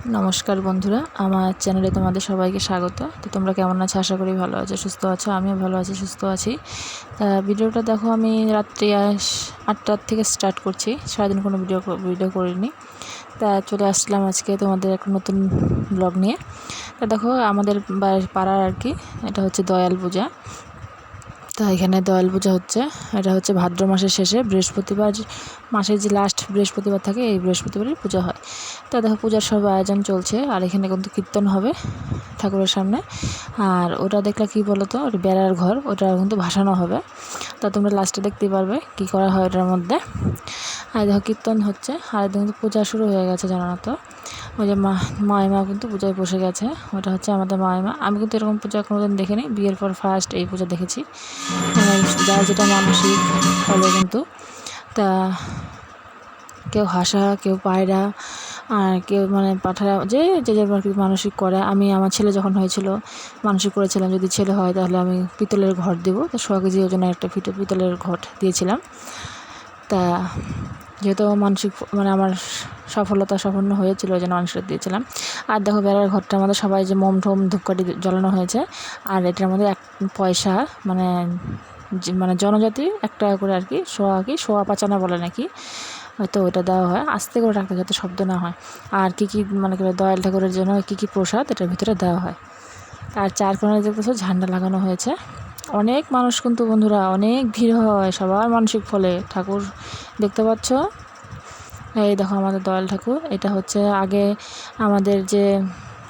নমস্কার বন্ধুরা, আমার চ্যানেলে তোমাদের সবাইকে স্বাগত। তো তোমরা কেমন আছো? আশা করি ভালো আছো, সুস্থ আছো, আমিও ভালো আছি, সুস্থ আছি। তা ভিডিওটা দেখো, আমি রাত্রি আটটার থেকে স্টার্ট করছি, সারাদিন কোনো ভিডিও ভিডিও করিনি। তা চলে আসলাম আজকে তোমাদের একটা নতুন ব্লগ নিয়ে। তা দেখো, আমাদের পাড়ার আর কি, এটা হচ্ছে দয়াল পূজা। তা এখানে দয়াল পূজা হচ্ছে, এটা হচ্ছে ভাদ্র মাসের শেষে, বৃহস্পতিবার মাসের যে লাস্ট বৃহস্পতিবার থাকে, এই বৃহস্পতিবারই পূজা হয়। তা দেখো পূজার সব আয়োজন চলছে, আর এখানে কিন্তু কীর্তন হবে ঠাকুরের সামনে। আর ওটা দেখলে কী বলো তো বেড়ার ঘর, ওটা কিন্তু ভাসানো হবে। তা তোমরা লাস্টে দেখতে পারবে কী করা হয় ওটার মধ্যে। আর দেখো কীর্তন হচ্ছে, আর কিন্তু পূজা শুরু হয়ে গেছে, জানো না তো? ওই যে মা মায়মা কিন্তু পূজায় বসে গেছে, ওটা হচ্ছে আমাদের মায়মা আমি কিন্তু এরকম পূজা কোনোদিন দেখিনি, বিয়ের পর ফার্স্ট এই পূজা দেখেছি। মানে যার যেটা মানসিক হলো কিন্তু। তা কেউ হাসা, কেউ পায়রা, আর কেউ মানে পাঠারা যে যে যে আর কি মানসিক করে। আমি আমার ছেলে যখন হয়েছিল, মানসিক করেছিলাম, যদি ছেলে হয় তাহলে আমি পিতলের ঘট দেবো। তো সোয়া কেজি ওজনের একটা পিতল পিতলের ঘট দিয়েছিলাম। তা যেহেতু মানসিক মানে আমার সফলতা সম্পন্ন হয়েছিল, ওই জন্য মানুষের দিয়েছিলাম। আর দেখো বেড়ার ঘরটা আমাদের সবাই যে মোম ঠোম ধূপকাঠি জ্বালানো হয়েছে। আর এটার মধ্যে এক পয়সা মানে মানে জনজাতি, একটা করে আর কি সোয়া কি সোয়া পাচানা বলে নাকি। হয়তো ওটা দেওয়া হয়। আস্তে করে রাখতে যাতে শব্দ না হয়। আর কী কী মানে করে দয়াল ঠাকুরের জন্য কী কী প্রসাদ, এটার ভিতরে দেওয়া হয়। আর চার কোণায় দেখতেছো ঝান্ডা লাগানো হয়েছে। অনেক মানুষ কিন্তু বন্ধুরা, অনেক ভিড় হয় সবার মানসিক ফলে। ঠাকুর দেখতে পাচ্ছ? এই দেখো আমাদের দয়াল ঠাকুর। এটা হচ্ছে আগে আমাদের যে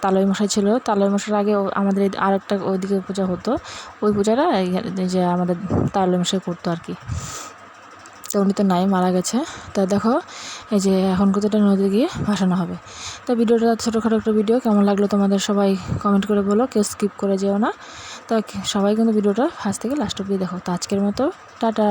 তালই মশাই ছিল, তালই মশাইয়ের আগে আমাদের এই আরেকটা ওইদিকে পূজা হতো। ওই পূজাটা যে আমাদের তালই মশাই করতো আর কি। তো উনি তো নাই, মারা গেছে। তা দেখো, এই যে এখন কতটা নদী গিয়ে ভাসানো হবে। তো ভিডিওটা ছোটোখাটো একটা ভিডিও, কেমন লাগল তোমাদের সবাই কমেন্ট করে বলো, কেউ স্কিপ করে যেও না। তো সবাই কিন্তু ভিডিওটা ফার্স্ট থেকে লাস্ট অব্দি দেখো। তো আজকের মতো, টাটা!